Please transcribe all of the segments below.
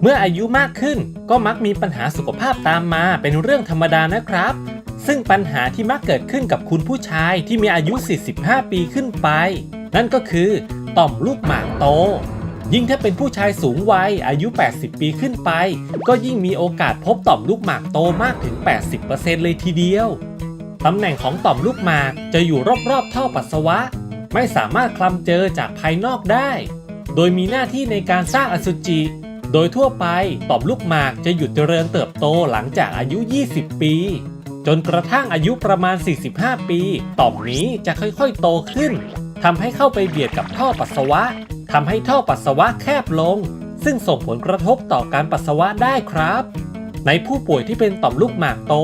เมื่ออายุมากขึ้นก็มักมีปัญหาสุขภาพตามมาเป็นเรื่องธรรมดานะครับ ซึ่งปัญหาที่มักเกิดขึ้นกับคุณผู้ชายที่มีอายุ 45 ปีขึ้นไป นั่นก็คือต่อมลูกหมากโต ยิ่งถ้าเป็นผู้ชายสูงวัยอายุ 80 ปีขึ้นไป ก็ยิ่งมีโอกาสพบต่อมลูกหมากโตมากถึง 80%เลยทีเดียว ตำแหน่งของต่อมลูกหมากจะอยู่รอบๆท่อปัสสาวะ ไม่สามารถคลำเจอจากภายนอกได้ โดยมีหน้าที่ในการสร้างอสุจิ โดยทั่วไปต่อมลูกหมากจะหยุดเจริญเติบโตหลังจากอายุ 20 ปี จนกระทั่งอายุประมาณ 45 ปี ต่อมนี้จะค่อยๆ โตขึ้นทำให้เข้าไปเบียดกับท่อปัสสาวะทำให้ท่อปัสสาวะแคบลง ซึ่งส่งผลกระทบต่อการปัสสาวะได้ครับ ในผู้ป่วยที่เป็นต่อมลูกหมากโต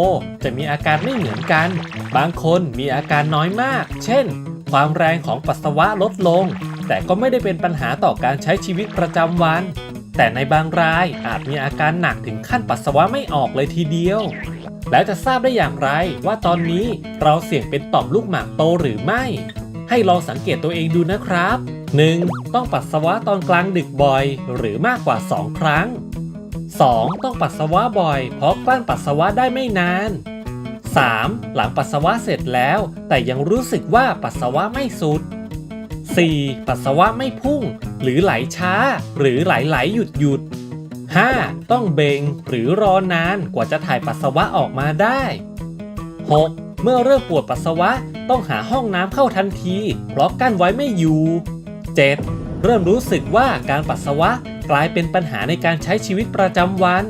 จะมีอาการไม่เหมือนกัน บางคนมีอาการน้อยมาก เช่น ความแรงของปัสสาวะลดลง แต่ก็ไม่ได้เป็นปัญหาต่อการใช้ชีวิตประจำวัน แต่ในบางรายอาจมีอาการหนักถึงขั้นปัสสาวะไม่ออกเลยทีเดียว แล้วจะทราบได้อย่างไรว่าตอนนี้เราเสี่ยงเป็นต่อมลูกหมากโตหรือไม่ ให้ลองสังเกตตัวเองดูนะครับ 1. ต้องปัสสาวะตอนกลางดึกบ่อย หรือมากกว่า 2 ครั้ง 2. ต้องปัสสาวะบ่อย เพราะกลั้นปัสสาวะได้ไม่นาน 3. หลังปัสสาวะเสร็จแล้ว แต่ยังรู้สึกว่าปัสสาวะไม่สุด 4. ปัสสาวะไม่พุ่ง หรือไหลช้า หรือไหลไหลหยุดหยุด 5. ต้องเบงหรือรอนานกว่าจะถ่ายปัสสาวะออกมาได้ 6. เมื่อเริ่มปวดปัสสาวะต้องหาห้องน้ำเข้าทันที เพราะกั้นไว้ไม่อยู่ 7. เริ่มรู้สึกว่าการปัสสาวะกลายเป็นปัญหาในการใช้ชีวิตประจำวัน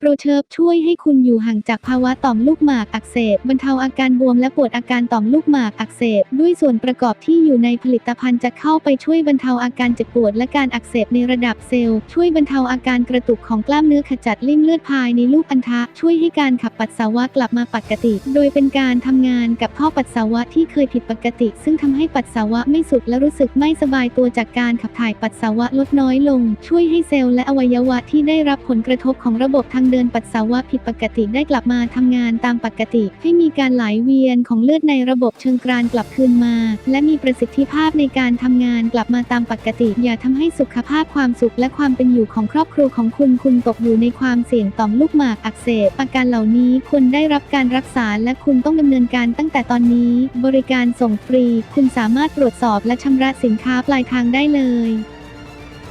โปรเชิร์บช่วยให้คุณอยู่ห่างจากภาวะต่อมลูกหมากอักเสบบรรเทาอาการบวมและปวดอาการต่อมลูกหมากอักเสบ ด้วยส่วนประกอบที่อยู่ในผลิตภัณฑ์จะเข้าไปช่วยบรรเทาอาการเจ็บปวดและการอักเสบในระดับเซลล์ ช่วยบรรเทาอาการกระตุกของกล้ามเนื้อขจัดริ่มเลือดภายในลูกอัณฑะช่วยให้การขับปัสสาวะกลับมาปกติ โดยเป็นการทำงานกับท่อปัสสาวะที่เคยผิดปกติ ซึ่งทำให้ปัสสาวะไม่สุดและรู้สึกไม่สบายตัวจากการขับถ่ายปัสสาวะลดน้อยลง ช่วยให้เซลล์และอวัยวะที่ได้รับผลกระทบของระบบทางเดินปัสสาวะผิดปกติได้กลับมาทำงานตามปกติ ให้มีการไหลเวียนของเลือดในระบบเชิงกรานกลับคืนมา และมีประสิทธิภาพในการทำงานกลับมาตามปกติ อย่าทำให้สุขภาพความสุขและความเป็นอยู่ของครอบครัวของคุณคุณตกอยู่ในความเสี่ยงต่อมลูกหมากอักเสบอาการเหล่านี้ควรได้รับการรักษาและคุณต้องดำเนินการตั้งแต่ตอนนี้ บริการส่งฟรี คุณสามารถตรวจสอบและชำระสินค้าปลายทางได้เลย